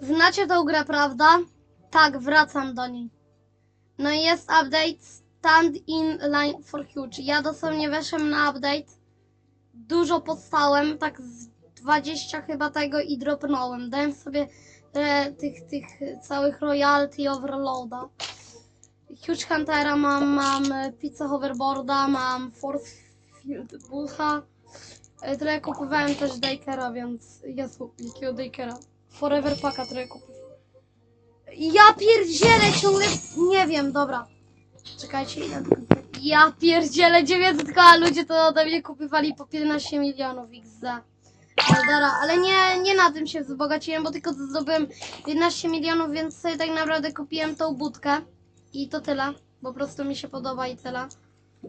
Znacie tą grę, prawda? Tak, wracam do niej. No i jest update Stand in line for huge. Ja dosłownie weszłem na update. Dużo podstałem, tak z 20 chyba tego i dropnąłem. Dałem sobie e, tych, tych całych royalty overloada. Huge Huntera mam, mam Pizza Hoverboarda, mam Force Field Bullha. E, Trochę kupowałem też Dakera, więc Jezu, jakiego Dakera? Forever Packa trochę kupowałem. Ja pierdzielę ciągle, nie wiem, dobra. Czekajcie, ile? Ja pierdzielę 900 a ludzie to ode mnie kupywali po 15 milionów XD. Dobra, ale nie, nie na tym się wzbogaciłem, bo tylko zdobyłem 15 milionów, więc sobie tak naprawdę kupiłem tą budkę. I to tyle. Po prostu mi się podoba i tyle.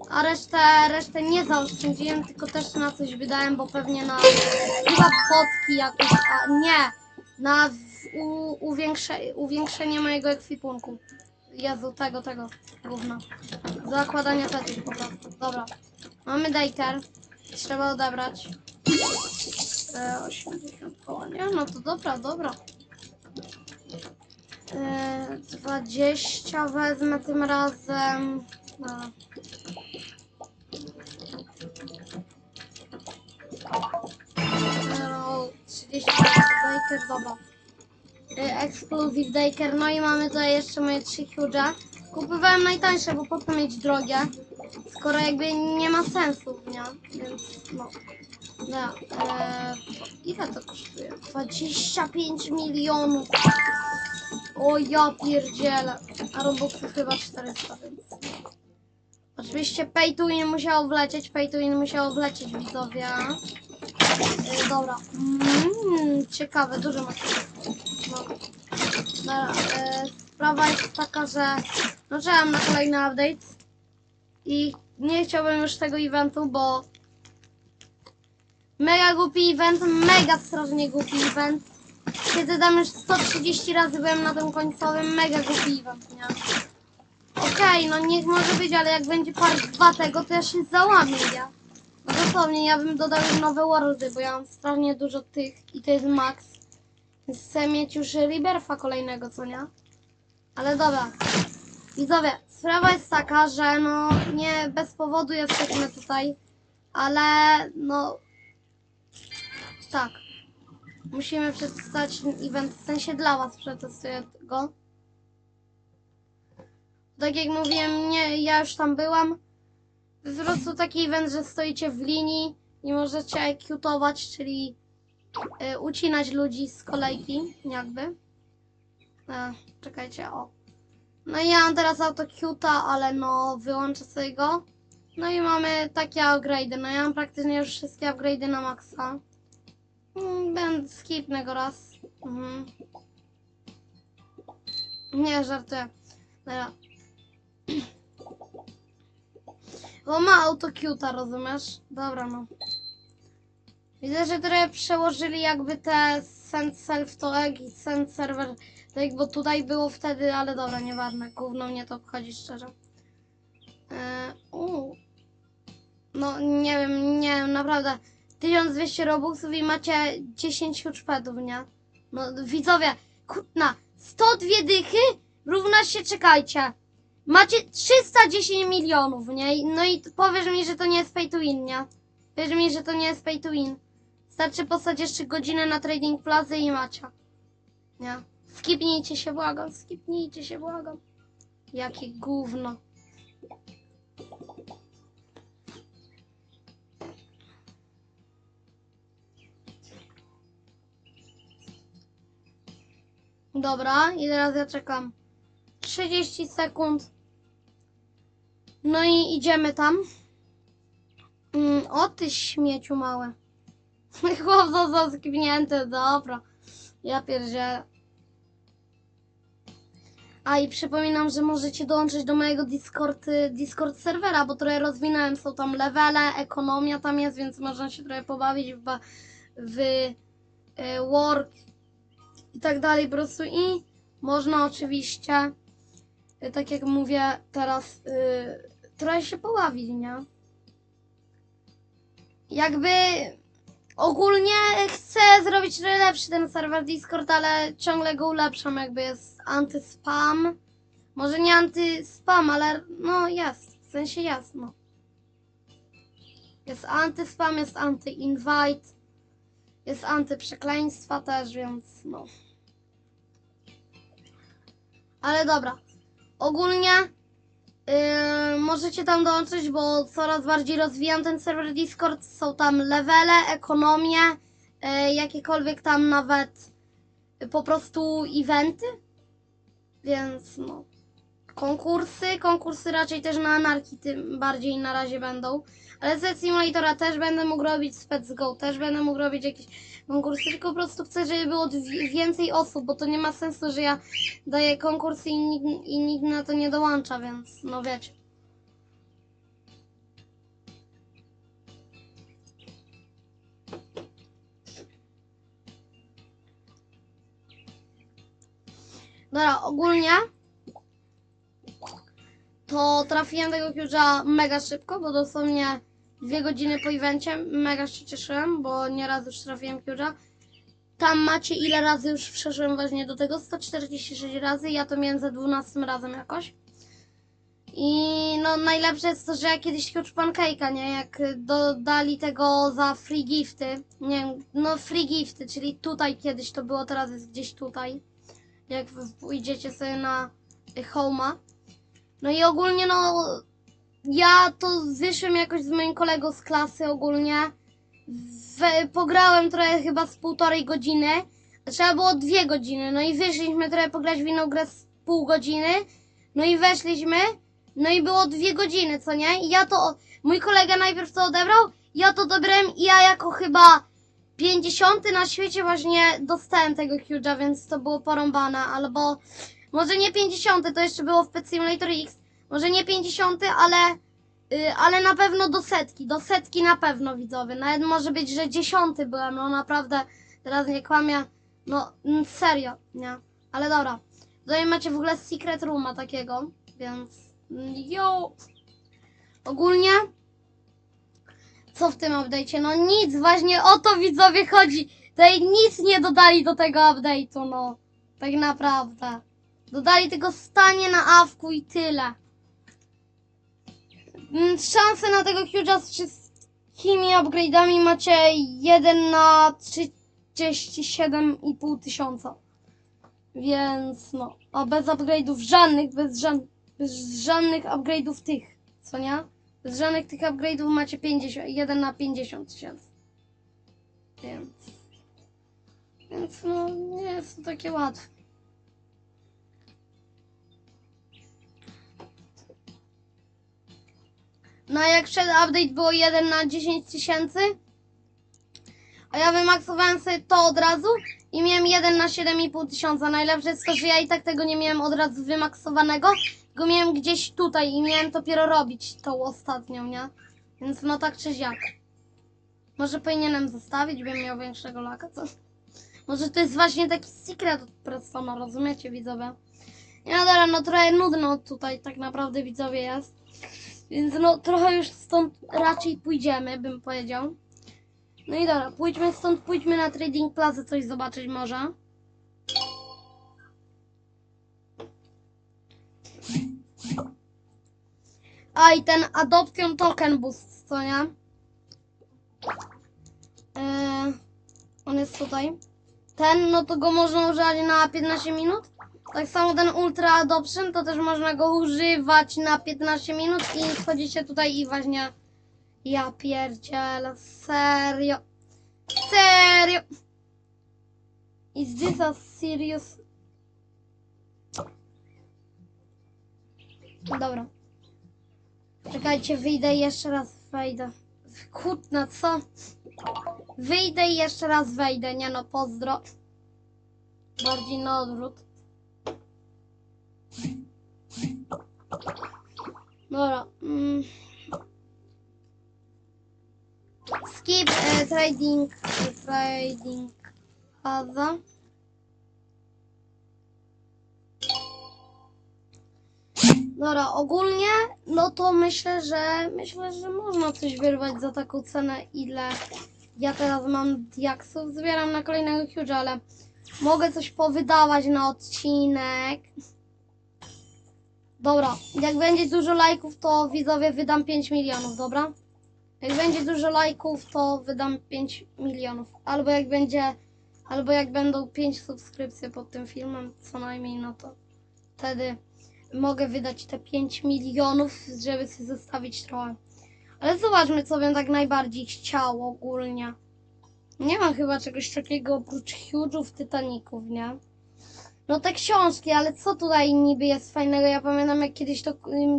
A resztę, resztę nie zaoszczędziłem, tylko też na coś wydałem, bo pewnie na chyba fotki jakieś, a nie, na u, uwiększe, uwiększenie mojego ekwipunku. Jezu, tego, tego, gówna. Zakładania petów po prostu. Dobra. Mamy Daker. Trzeba odebrać. E, 80 koła, nie? No to dobra, dobra. E, 20 wezmę tym razem. No. 30 Daker, dobra. E, Exclusive Daker, no i mamy tutaj jeszcze moje trzy huge. Kupowałem najtańsze, bo po co mieć drogie, skoro jakby nie ma sensu, nie? Więc no. No, e, ile to kosztuje? 25 milionów. O ja pierdzielę. A Robuxy chyba 400, więc... Oczywiście pay to win musiało wlecieć, pay to win musiało wlecieć widzowie. E, dobra. Mm, ciekawe, dużo macie. No. E, sprawa jest taka, że czekam na kolejny update i nie chciałbym już tego eventu, bo mega głupi event, mega strasznie głupi event. Kiedy tam już 130 razy byłem na tym końcowym, mega głupi event, nie? Okej, no niech może być, ale jak będzie part 2 tego, to ja się załamię, ja. Dosłownie, ja bym dodał nowe worldy, bo ja mam strasznie dużo tych i to jest max. Więc chcę mieć już Liberfa kolejnego, co nie? Ale dobra. Widzowie, sprawa jest taka, że no nie bez powodu jesteśmy tutaj, ale no tak. Musimy przetestować event, w sensie dla was przetestuję go. Tak jak mówiłem, nie, ja już tam byłam. Po prostu taki event, że stoicie w linii i możecie executować, czyli y, ucinać ludzi z kolejki, jakby. E, czekajcie, o. No i ja mam teraz autocuta, ale no wyłączę sobie go. No i mamy takie upgrade'y. No ja mam praktycznie już wszystkie upgrade'y na maksa. Mm, Będę skipnę go raz. Mhm. Nie, żartuję. Dobra. Bo ma autocuta, rozumiesz? Dobra, no. Widzę, że trochę przełożyli jakby te send self to egg i send server tak, bo tutaj było wtedy, ale dobra, nieważne. Gówno mnie to obchodzi szczerze. Eee. No nie wiem, nie wiem, naprawdę. 1200 robuxów i macie 10 huge nie? No widzowie, kutna, 102 dychy równa się, czekajcie. Macie 310 milionów, nie? No i powiesz mi, że to nie jest pay to win, nie? Powiesz mi, że to nie jest pay to win. Starczy postać jeszcze godzinę na trading plazy i macie. Nie? Skipnijcie się, błagam, skipnijcie się, błagam. Jakie gówno. Dobra, i teraz ja czekam 30 sekund. No i idziemy tam. Mm, o ty śmieciu małe. Chłop został skipnięty, dobra. Ja pierdzielę. A i przypominam, że możecie dołączyć do mojego Discord, Discord serwera, bo trochę rozwinąłem, są tam levele, ekonomia tam jest, więc można się trochę pobawić w, w y, work i tak dalej po prostu i można oczywiście, tak jak mówię teraz, y, trochę się pobawić, nie? Jakby Ogólnie chcę zrobić lepszy ten serwer Discord, ale ciągle go ulepszam, jakby jest anty-spam. Może nie anty-spam, ale no jest, w sensie jest, no. Jest anty-spam, jest anty-invite, jest anty-przekleństwa też, więc no. Ale dobra. Ogólnie Yy, możecie tam dołączyć, bo coraz bardziej rozwijam ten serwer Discord. Są tam levele, ekonomie, yy, jakiekolwiek tam nawet po prostu eventy. Więc no. Konkursy, konkursy raczej też na anarchii tym bardziej na razie będą. Ale ze Simulatora też będę mógł robić, Spec Go też będę mógł robić jakieś konkursy, tylko po prostu chcę, żeby było więcej osób, bo to nie ma sensu, że ja daję konkursy i nikt, i nikt na to nie dołącza, więc no wiecie. Dobra, ogólnie to trafiłem tego Huge'a mega szybko, bo dosłownie dwie godziny po evencie mega się cieszyłem, bo nieraz już trafiłem Huge'a. Tam macie ile razy już przeszłem właśnie do tego, 146 razy, ja to miałem za 12 razem jakoś. I no najlepsze jest to, że ja kiedyś Huge Pancake'a, nie, jak dodali tego za free gifty, nie wiem, no free gifty, czyli tutaj kiedyś to było, teraz jest gdzieś tutaj, jak pójdziecie sobie na Home'a. No i ogólnie no, ja to wyszłem jakoś z moim kolegą z klasy ogólnie, w, pograłem trochę chyba z półtorej godziny. Trzeba było dwie godziny. No i wyszliśmy trochę pograć w inną grę z pół godziny. No i weszliśmy. No i było dwie godziny, co nie? I ja to. Mój kolega najpierw to odebrał. Ja to odebrałem i ja jako chyba 50 na świecie właśnie dostałem tego Huge'a, więc to było porąbane. Albo może nie 50, to jeszcze było w Pet Simulator X. Może nie 50, ale Y, ale na pewno do setki, do setki na pewno widzowie. Nawet może być, że dziesiąty byłem, no naprawdę, teraz nie kłamię, no mm, serio, nie. Ale dobra, tutaj macie w ogóle secret rooma takiego, więc mm, yo. Ogólnie, co w tym update'cie? No nic, właśnie o to widzowie chodzi. Tutaj nic nie dodali do tego update'u, no. Tak naprawdę. Dodali tylko stanie na awku i tyle. Szanse na tego Huge'a z wszystkimi upgrade'ami macie 1 na 37,5 tysiąca. Więc no, a bez upgrade'ów żadnych, bez, bez żadnych upgrade'ów tych, co nie? Bez żadnych tych upgrade'ów macie 50, 1 na 50 tysięcy. Więc, więc no, nie jest to takie łatwe. No jak przed update było 1 na 10 tysięcy, a ja wymaksowałem sobie to od razu i miałem 1 na 7,5 tysiąca. Najlepsze jest to, że ja i tak tego nie miałem od razu wymaksowanego, tylko miałem gdzieś tutaj i miałem dopiero robić tą ostatnią, nie? Więc no tak czy siak. Może powinienem zostawić, bym miał większego laka, co? Może to jest właśnie taki secret od Prestona, rozumiecie widzowie? No dobra, no trochę nudno tutaj tak naprawdę widzowie jest. Więc no trochę już stąd raczej pójdziemy, bym powiedział. No i dobra, pójdźmy stąd, pójdźmy na Trading Plaza coś zobaczyć może. A i ten Adoption Token Boost, co nie? Eee, on jest tutaj. Ten, no to go można używać na 15 minut. Tak samo ten Ultra Adoption, to też można go używać na 15 minut i wchodzicie tutaj i właśnie... Ja pierdzielę, serio. Serio. Is this a serious... Dobra. Czekajcie, wyjdę jeszcze raz wejdę. Kutna, co? Wyjdę i jeszcze raz wejdę, nie no, pozdro. Bardziej na odwrót. Dobra. Mm. Skip e, trading. Trading. Plaza. Dobra, ogólnie, no to myślę, że myślę, że można coś wyrwać za taką cenę, ile Ja teraz mam diaksów, zbieram na kolejnego huge, ale mogę coś powydawać na odcinek. Dobra, jak będzie dużo lajków, to widzowie wydam 5 milionów, dobra? Jak będzie dużo lajków, to wydam 5 milionów. Albo jak będzie, albo jak będą 5 subskrypcji pod tym filmem, co najmniej, no to wtedy mogę wydać te 5 milionów, żeby sobie zostawić trochę. Ale zobaczmy, co bym tak najbardziej chciał ogólnie. Nie mam chyba czegoś takiego oprócz Huge'ów, Titaników, nie? No te książki, ale co tutaj niby jest fajnego? Ja pamiętam, jak kiedyś to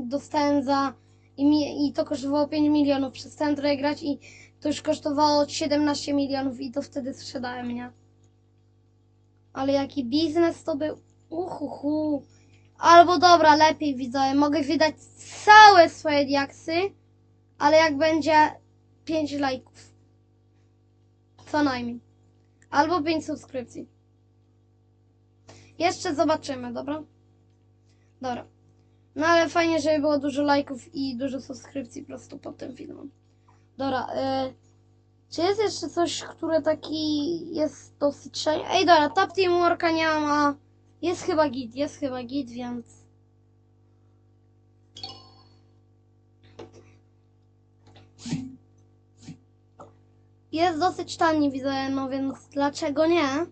dostałem za... I, mi, I to kosztowało 5 milionów. Przestałem trochę grać i to już kosztowało 17 milionów i to wtedy sprzedałem, nie? Ale jaki biznes to był? Uhuhu. Albo dobra, lepiej widzę. Mogę wydać całe swoje diaksy, ale jak będzie 5 lajków. Co najmniej. Albo 5 subskrypcji. Jeszcze zobaczymy, dobra? Dobra. No ale fajnie, żeby było dużo lajków i dużo subskrypcji po prostu pod tym filmem. Dobra, y, czy jest jeszcze coś, które taki jest dosyć szalony? Ej, dobra, Top Teamworka nie mam, a jest chyba git, jest chyba git, więc... Jest dosyć tani, widzę, no więc dlaczego nie?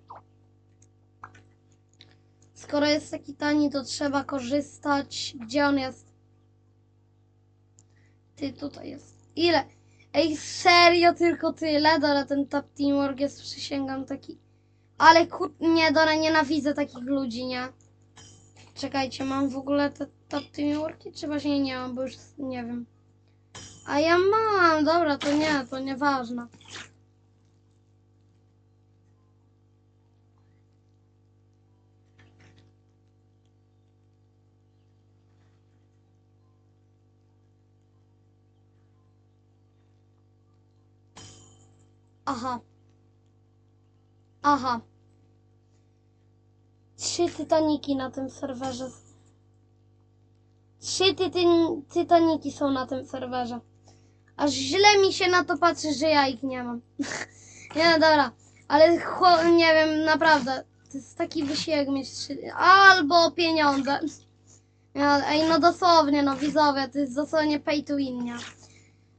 Skoro jest taki tani, to trzeba korzystać. Gdzie on jest? Ty, tutaj jest. Ile? Ej, serio, tylko tyle? Dobra, ten Tap Teamwork jest, przysięgam, taki... Ale kur... Nie, dobra, nienawidzę takich ludzi, nie? Czekajcie, mam w ogóle te Tap Teamworki? Czy właśnie nie mam, bo już nie wiem. A ja mam, dobra, to nie, to nieważne. Aha. Aha. Trzy Tytaniki na tym serwerze. Trzy Tytaniki są na tym serwerze. Aż źle mi się na to patrzy, że ja ich nie mam. nie, dobra. Ale nie wiem, naprawdę. To jest taki wysiłek mieć trzy... Albo pieniądze. Ej, no dosłownie, no widzowie, to jest dosłownie pay to win, nie?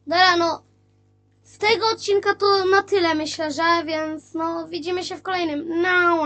Dobra, no... Tego odcinka to na tyle myślę, że więc no widzimy się w kolejnym. No.